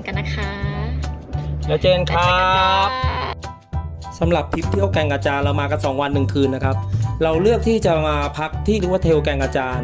านกันนะคะ แล้วเจอกันคแล้วรัเจอกันค่ะบสำหรับทริปเที่ยวแก่งกระจานเรามากัน 2 วัน 1 คืนนะครับ เราเลือกที่จะมาพักที่เรียกว่าเทลแก่งกระจาน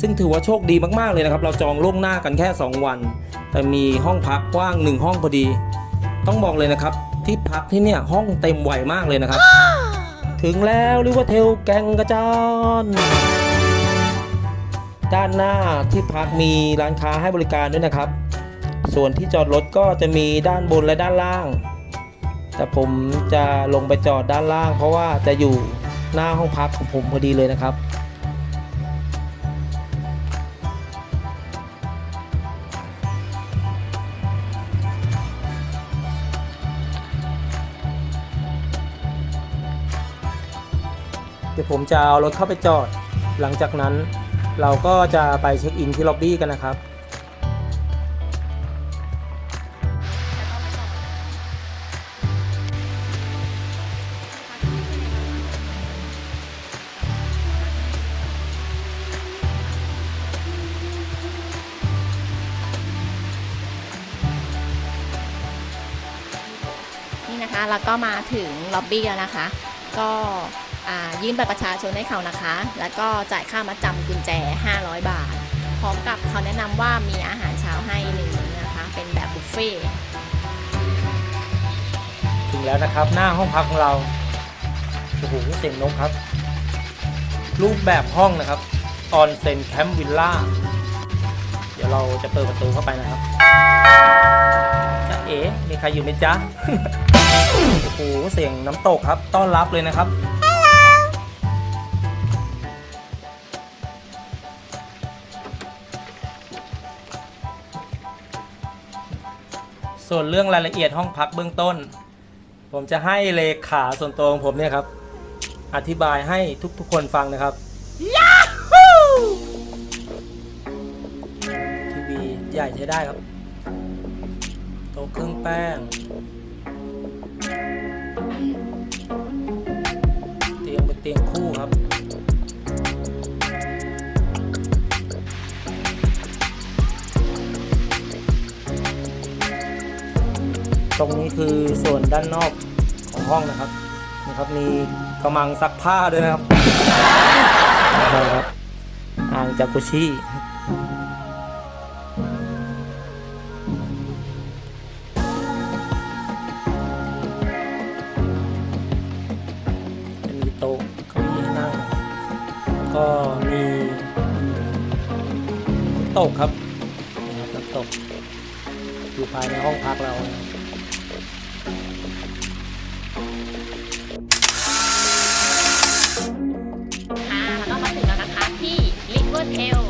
ซึ่งถือว่าโชคดีมากๆเลยนะครับ เราจองล่วงหน้ากันแค่ 2 วัน แต่มีห้องพักกว้าง 1 ห้องพอดี ต้องบอกเลยนะครับ ที่พักที่เนี่ยห้องเต็มไวมากเลยนะครับ ถึงแล้วเรียกว่าเทลแก่งกระจานด้านหน้าที่พักมีร้านค้าให้บริการด้วยนะครับ ส่วนที่จอดรถก็จะมีด้านบนและด้านล่าง แต่ผมจะลงไปจอดด้านล่าง เพราะว่าจะอยู่หน้าห้องพักของผมพอดีเลยนะครับ เดี๋ยวผมจะเอารถเข้าไปจอด หลังจากนั้นเราก็จะไปเช็คอินที่ล็อบบี้กันนะครับ แล้วก็มาถึงล็อบบี้แล้วนะคะ ก็ยื่นบัตรประชาชนให้เขานะคะ แล้วก็จ่ายค่ามาจำกุญแจ 500 บาท พร้อมกับเขาแนะนำว่ามีอาหารเช้าให้หนึ่งนะคะ เป็นแบบบุฟเฟ่ต์ถึงแล้วนะครับ หน้าห้องพักของเราโอ้โหเสียงนกครับ รูปแบบห้องนะครับออนเซนแคมป์วิลล่าเดี๋ยวเราจะเปิดประตูเข้าไปนะครับจะเอ๋มีใครอยู่ไหมจ๊ะ โอ้โหเสียงน้ำตกครับ ต้อนรับเลยนะครับ ส่วนเรื่องรายละเอียดห้องพักเบื้องต้น ผมจะให้เลขาส่วนตัวของผมเนี่ยครับ อธิบายให้ทุกๆคนฟังนะครับทีวีใหญ่ใช้ได้ครับ โต๊ะเครื่องแป้ง เตียงเป็นเตียงคู่ครับ ตรงนี้คือส่วนด้านนอกของห้องนะครับนะครับมีกระมังซักผ้าด้วยนะครับใช่ครับอ่างจากุชิ what hell?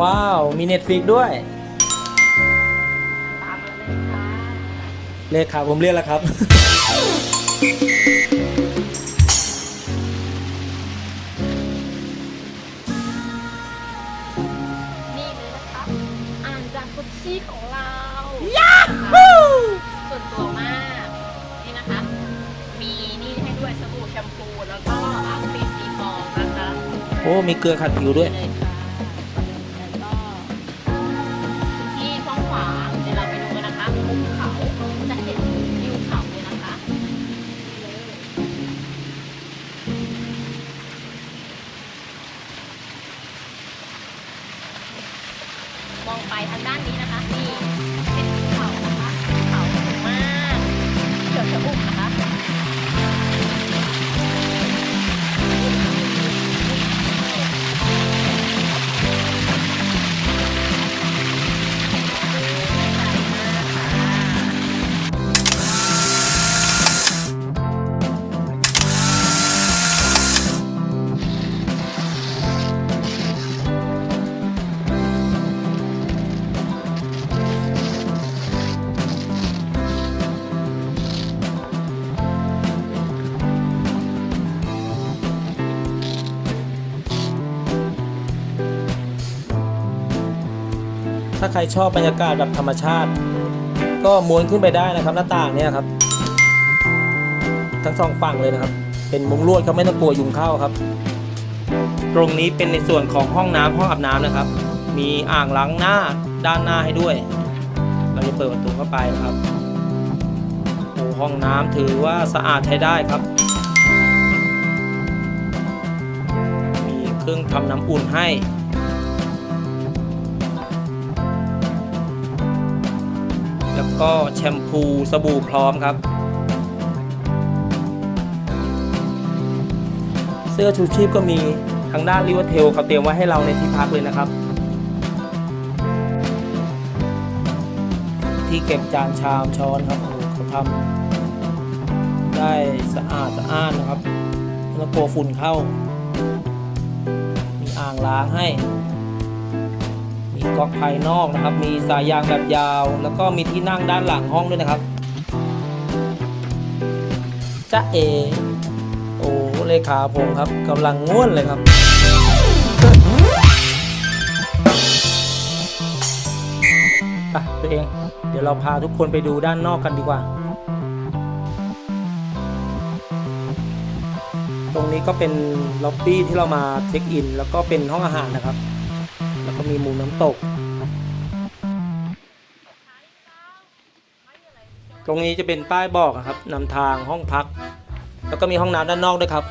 ว้าว มีเน็ตฟิกด้วย ตามมาเลยค่ะเลขาผมเรียกแล้วครับ นี่เลยนะคะอ่างจากกุชี่ของเรายาฮูส่วนตัวมาก นี่นะคะ มีนี่ให้ด้วยสบู่แชมพูแล้วก็อ่างฟินสีฟองนะคะโอ้มีเกลือขัดผิวด้วย เลย มองไปทางด้านนี้นะคะนี่เป็นภูเขานะคะภูเขาสูงมากเดี๋ยวจะอุ้มนะคะ ใครชอบบรรยากาศแบบธรรมชาติ ก็ม้วนขึ้นไปได้นะครับ หน้าต่างเนี่ยครับ ทั้งสองฝั่งเลยนะครับ เป็นมุงลวดเขาไม่ต้องกลัวยุงเข้าครับ ตรงนี้เป็นในส่วนของห้องน้ำห้องอาบน้ำนะครับ มีอ่างล้างหน้าด้านหน้าให้ด้วย เราจะเปิดประตูเข้าไปนะครับโอ้ห้องน้ำถือว่าสะอาดใช้ได้ครับมีเครื่องทำน้ำอุ่นให้ ก็แชมพูสบู่พร้อมครับ เสื้อชูชีพก็มีทางด้านริวเทลเขาเตรียมไว้ให้เราในที่พักเลยนะครับ ที่เก็บจานชามช้อนครับเขาทำได้สะอาดสะอ้านนะครับแล้วกลัวฝุ่นเข้า มีอ่างล้างให้ มีก๊อกภายนอกนะครับ มีสายยางแบบยาว แล้วก็มีที่นั่งด้านหลังห้องด้วยนะครับจ้าเอ โอ้เลขาผมครับกำลังง่วนเลยครับ ไปตัวเอง เดี๋ยวเราพาทุกคนไปดูด้านนอกกันดีกว่า ตรงนี้ก็เป็นล็อบบี้ที่เรามาเช็คอิน แล้วก็เป็นห้องอาหารนะครับ แล้วก็มีมุมน้ำตก ตรงนี้จะเป็นป้ายบอกครับนำทางห้องพัก แล้วก็มีห้องน้ำด้านนอกด้วยครับ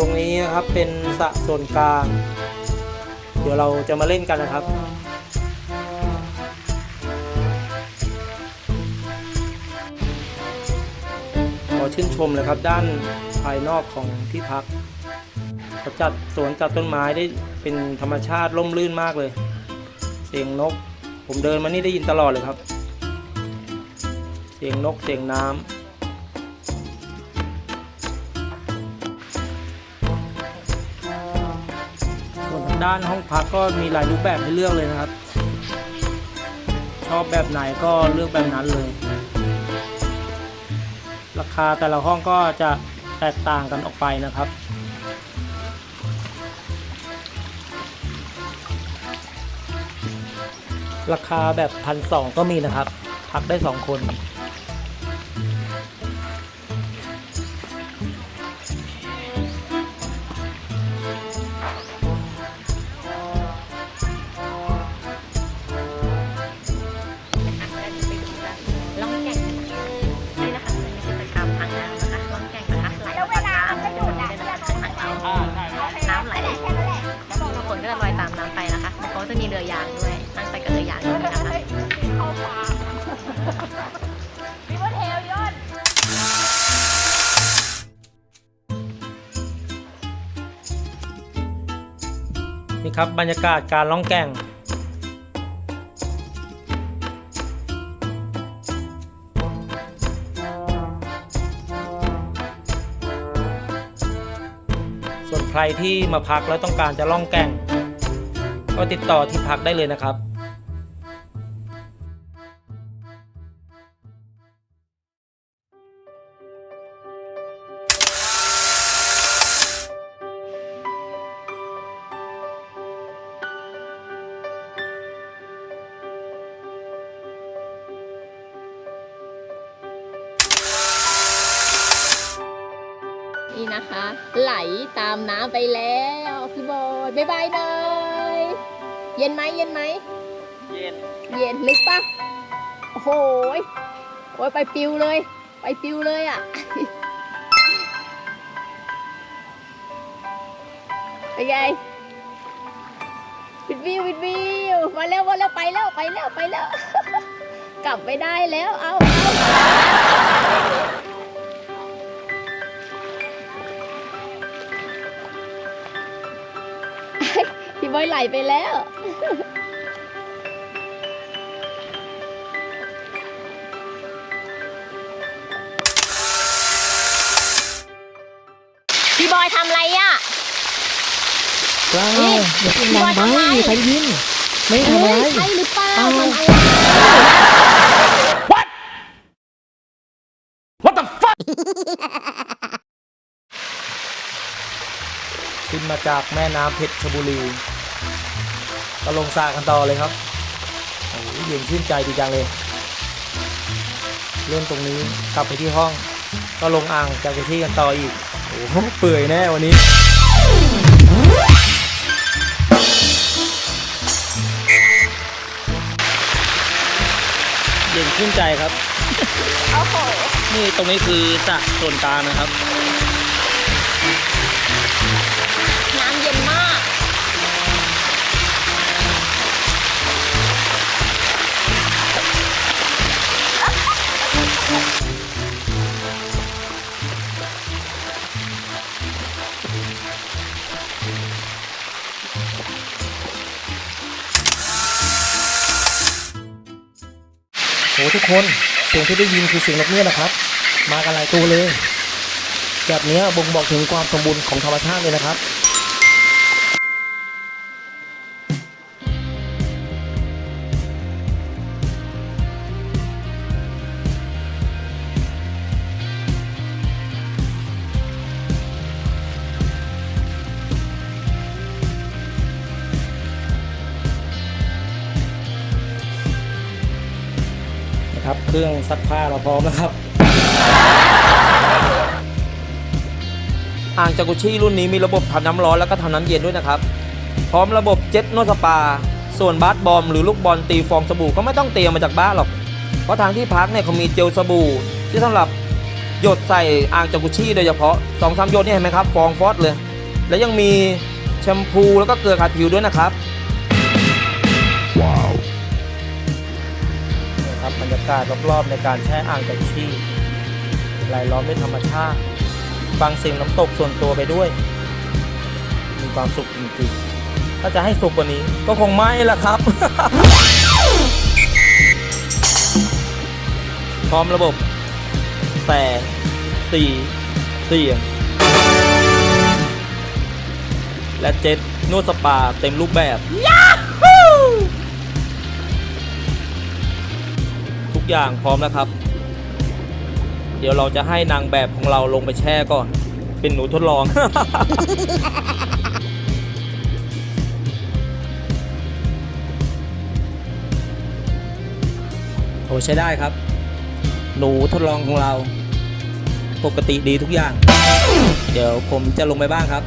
รงนี้นะครับเป็นสระส่วนกลาง เดี๋ยวเราจะมาเล่นกันนะครับขอชื่นชมเลยครับด้านภายนอกของที่พักเขาจัดสวนจัดต้นไม้ได้เป็นธรรมชาติร่มรื่นมากเลย เสียงนก ผมเดินมานี่ได้ยินตลอดเลยครับ เสียงนกเสียงน้ำ ด้านห้องพักก็มีหลายรูปแบบให้เลือกเลยนะครับ ชอบแบบไหนก็เลือกแบบนั้นเลย ราคาแต่ละห้องก็จะแตกต่างกันออกไปนะครับราคาแบบพันสองก็มีนะครับ พักได้สองคน ครับบรรยากาศการล่องแก่ง ส่วนใครที่มาพักแล้วต้องการจะล่องแก่ง ก็ติดต่อที่พักได้เลยนะครับ นี่นะคะ ไหลตามน้ำไปแล้วพี่บอยบ๊ายบายหน่อยเย็นไหมเย็นไหมเย็นเย็นลึกปะโอ้โหยโอ้ยไปปิวเลย ไปปิวเลยอะเป็นไงวิดวิววิดวิวมาแล้วมาแล้วไปแล้วไปแล้วไปแล้ว กลับไม่ได้แล้วเอาเอา บอยไหลไปแล้วบอยทำอะไรอะ ว้าวนี่อย่าเสียงพี่ดับองยไปทำอะไรใครยิน ไม่ทำเฮ้อะไรยใช่หรือเปล่าอ้าวทำอะไรขึ้นมาจากแม่น้ำเพชรบุรี ก็ลงสระกันต่อเลยครับโอ้โหเย็นชื่นใจดีจังเลยเล่นตรงนี้กลับไปที่ห้อง ก็ลงอ่างจากที่กันต่ออีกโอ้โหเปื่อยแน่วันนี้เย็นชื่นใจครับโอ้โหนี่ตรงนี้คือสระส่วนกลางนะครับ ทุกคนเสียงที่ได้ยินคือเสียงนกเงือกนะครับ มากันหลายตัวเลย แบบนี้บ่งบอกถึงความสมบูรณ์ของธรรมชาติเลยนะครับ นะครับ เครื่องซักผ้าเราพร้อมนะครับอ่างจากุชิรุ่นนี้มีระบบทำน้ำร้อนแล้วก็ทำน้ำเย็นด้วยนะครับ พร้อมระบบเจ็ตนวดสปา ส่วนบาสบอมหรือลูกบอลตีฟองสบู่ก็ไม่ต้องเตรียมมาจากบ้านหรอก เพราะทางที่พักเนี่ยเขามีเจลสบู่ ที่สำหรับหยดใส่อ่างจากุชิโดยเฉพาะสองสามหยดนี่เห็นไหมครับฟองฟอสเลย แล้วยังมีแชมพูแล้วก็เกลือขัดผิวด้วยนะครับากาศรอบๆในการแช่อ่างจากุชิรายล้อมด้วยธรรมชาติฟังเสียงน้ำตกส่วนตัวไปด้วย มีความสุขจริงๆ ถ้าจะให้สุขกว่านี้ก็คงไม่ละครับ พร้อมระบบแสงสีเสียง และเจ็ตนวดสปาเต็มรูปแบบทุ อย่างพร้อมแล้วครับ เดี๋ยวเราจะให้นางแบบของเราลงไปแช่ก่อน เป็นหนูทดลอง โอ้ใช้ได้ครับ หนูทดลองของเรา ปกติดีทุกอย่าง เดี๋ยวผมจะลงไปบ้างครับ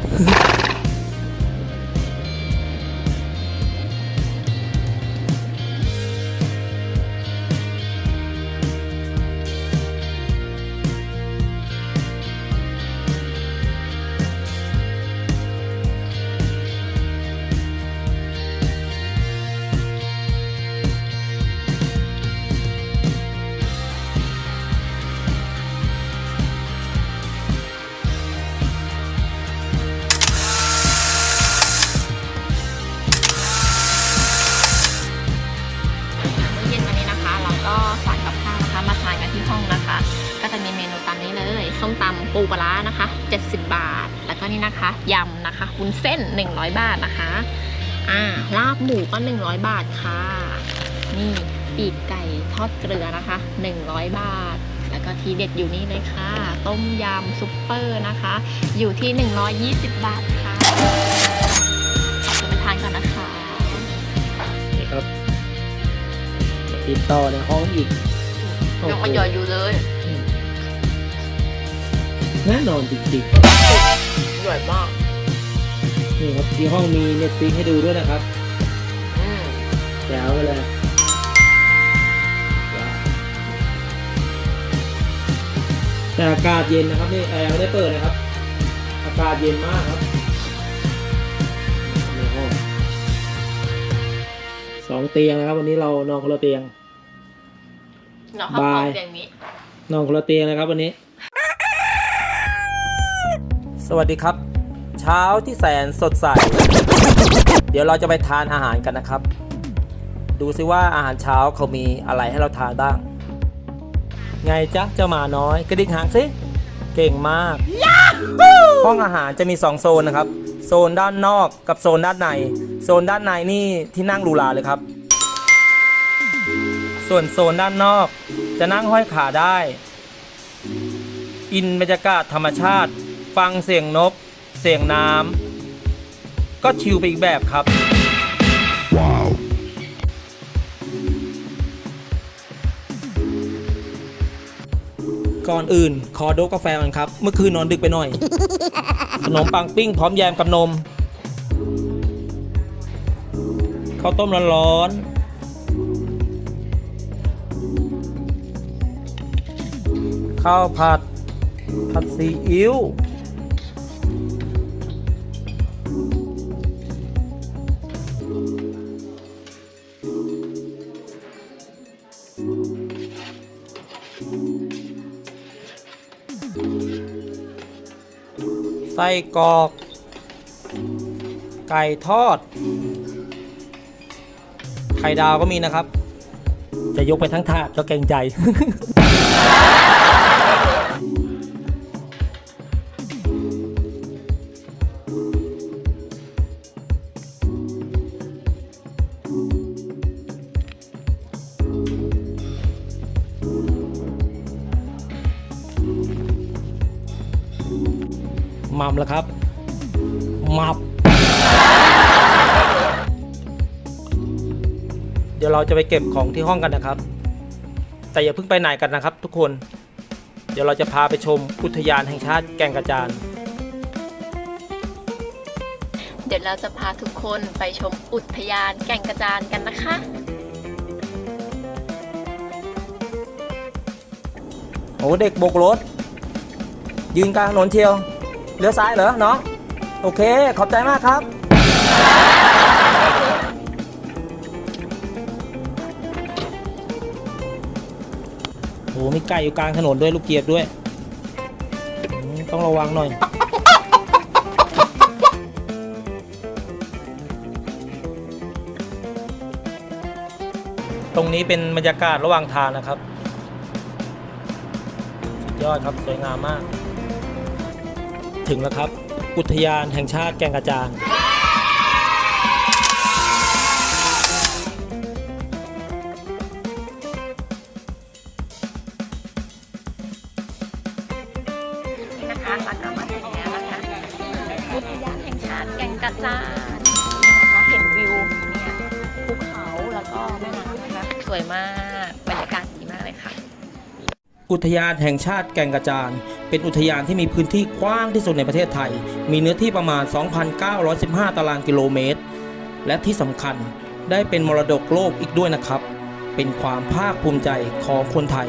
ปูปลาร้านะคะ 70 บาท แล้วก็นี่นะคะยำนะคะวุ้นเส้น 100 บาทนะคะอ่าลาบหมูก็ 100 บาทค่ะ นี่ปีกไก่ทอดเกลือนะคะ 100 บาท แล้วก็ทีเด็ดอยู่นี่เลยค่ะ ต้มยำซุปเปอร์นะคะ อยู่ที่ 120 บาทค่ะขอบคุณไปทานก่อนนะคะนี่ครับติดต่อในห้องอีกยังมาหยอดอยู่เลย แน่นอนจริงอร่อยมากๆนี่ครับที่ห้องมีเน็ตฟิกให้ดูด้วยนะครับอืมแจ๋วไปเลยแต่อากาศเย็นนะครับนี่แอร์ไม่ได้เปิดนะครับ อากาศเย็นมากครับในห้องสองเตียงนะครับ วันนี้เรานอนคนละเตียงเนาะข้าวบาหอยมอย่างนี้ นอนคนละเตียงเลยครับวันนี้ส วัสดีครับ เช้าที่แสนสดใส เดี๋ยวเราจะไปทานอาหารกันนะครับ ดูซิว่าอาหารเช้าเขามีอะไรให้เราทานบ้าง ไงจ๊ะเจ้าหมาน้อยกระดิกหางสิเก่งมาก ห้องอาหารจะมี2โซนนะครับ โซนด้านนอกกับโซนด้านใน โซนด้านในนี่ที่นั่งหรูหราเลยครับ ส่วนโซนด้านนอกจะนั่งห้อยขาได้ อินบรรยากาศธรรมชาติ ฟังเสียงนก เสียงน้ำก็ชิลไปอีกแบบครับก่อนอื่นขอโดบกาแฟกันครับ เมื่อคืนนอนดึกไปหน่อย ขนมปังปิ้งพร้อมแยมกับนมข้าวต้มร้อนๆข้าวผัดผัดซีอิ๊ว ส้กรอก ไก่ทอด ไข่ดาวก็มีนะครับ จะยกไปทั้งถาดก็เกรงใจ มัมแล้วครับ มับ เดี๋ยวเราจะไปเก็บของที่ห้องกันนะครับ แต่อย่าเพิ่งไปไหนกันนะครับ ทุกคน เดี๋ยวเราจะพาไปชมอุทยานแห่งชาติแก่งกระจาน เดี๋ยวเราจะพาทุกคนไปชมอุทยานแก่งกระจานกันนะคะ โอ้เด็กโบกรถ ยืนกลางถนนเชียว เลี้ยวซ้ายเหรอเนาะโอเค ขอบใจมากครับโอ้มีไก่อยู่กลางถนนด้วยลูกเกียบด้วยอืมต้องระวังหน่อย ตรงนี้เป็นบรรยากาศระหว่างทางนะครับ สุดยอดครับ สวยงามมาก ถึงแล้วครับ อุทยานแห่งชาติแก่งกระจานนี่นะคะเราก็มาถึงแล้วนะคะอุทยานแห่งชาติแก่งกระจานนะคะเห็นวิวเนี่ยภูเขาแล้วก็แม่น้ำนะคะสวยมากบรรยากาศดีมากเลยค่ะ อุทยานแห่งชาติแก่งกระจาน เป็นอุทยานที่มีพื้นที่กว้างที่สุดในประเทศไทย มีเนื้อที่ประมาณ 2,915 ตารางกิโลเมตร และที่สำคัญได้เป็นมรดกโลกอีกด้วยนะครับ เป็นความภาคภูมิใจของคนไทย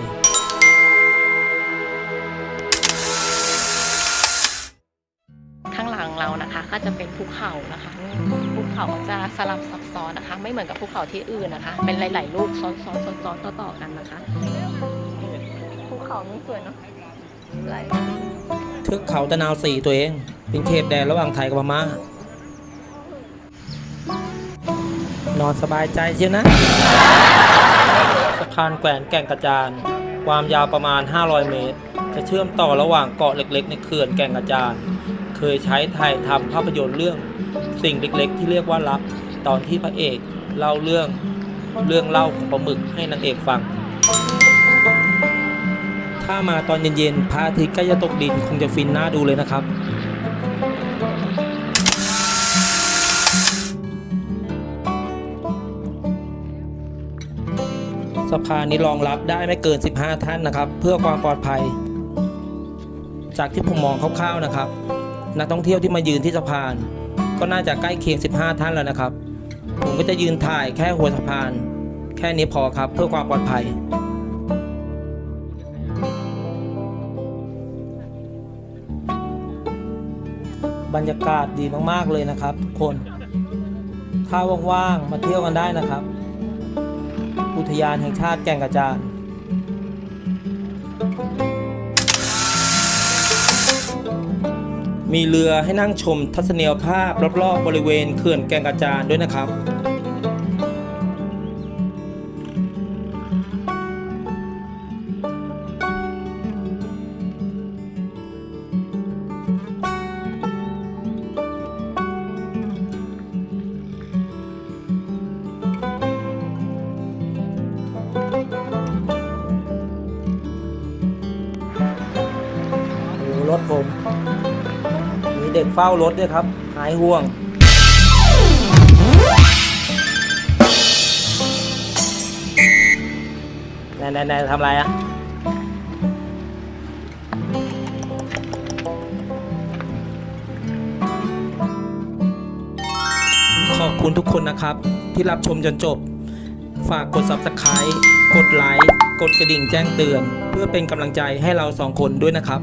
ข้างหลังเรานะคะก็จะเป็นภูเขานะคะภูเขาจะสลับซับซ้อนนะคะ ไม่เหมือนกับภูเขาที่อื่นนะคะ เป็นหลาย ๆ ลูกซ้อนๆซ้อนๆต่อๆกันนะคะภูเขานี่สวยเนาะ หลเทือกเขาตะนาวสี่ตัวเอง เป็นเขตแดนระหว่างไทยกับพม่านอนสบายใจเชียวนะสะพานแขวนแก่งกระจาน ความยาวประมาณ 500 เมตร จะเชื่อมต่อระหว่างเกาะเล็ก ๆ ในเขื่อนแก่งกระจาน เคยใช้ถ่ายทำภาพยนตร์เรื่องสิ่งเล็ก ๆ ที่เรียกว่ารักตอนที่พระเอกเล่าเรื่องเรื่องเล่าของปลาหมึกให้นางเอกฟัง ถ้ามาตอนเย็นๆพระอาทิตย์ใกล้จะตกดินคงจะฟินน่าดูเลยนะครับสะพานนี้รองรับได้ไม่เกิน 15 ท่านนะครับ เพื่อความปลอดภัย จากที่ผมมองคร่าวๆนะครับ นักท่องเที่ยวที่มายืนที่สะพาน ก็น่าจะใกล้เคียง 15 ท่านแล้วนะครับ ผมก็จะยืนถ่ายแค่หัวสะพาน แค่นี้พอครับเพื่อความปลอดภัย บรรยากาศดีมากๆเลยนะครับทุกคน ถ้าว่างๆมาเที่ยวกันได้นะครับ อุทยานแห่งชาติแก่งกระจานมีเรือให้นั่งชมทัศนียภาพรอบๆบริเวณเขื่อนแก่งกระจานด้วยนะครับ เด็กเฝ้ารถด้วยครับหายห่วงแน่แน่ๆๆทำอะไรอะขอบคุณทุกคนนะครับ ที่รับชมจนจบ ฝากกด Subscribe กดไลค์ กดกระดิ่งแจ้งเตือน เพื่อเป็นกำลังใจให้เราสองคนด้วยนะครับ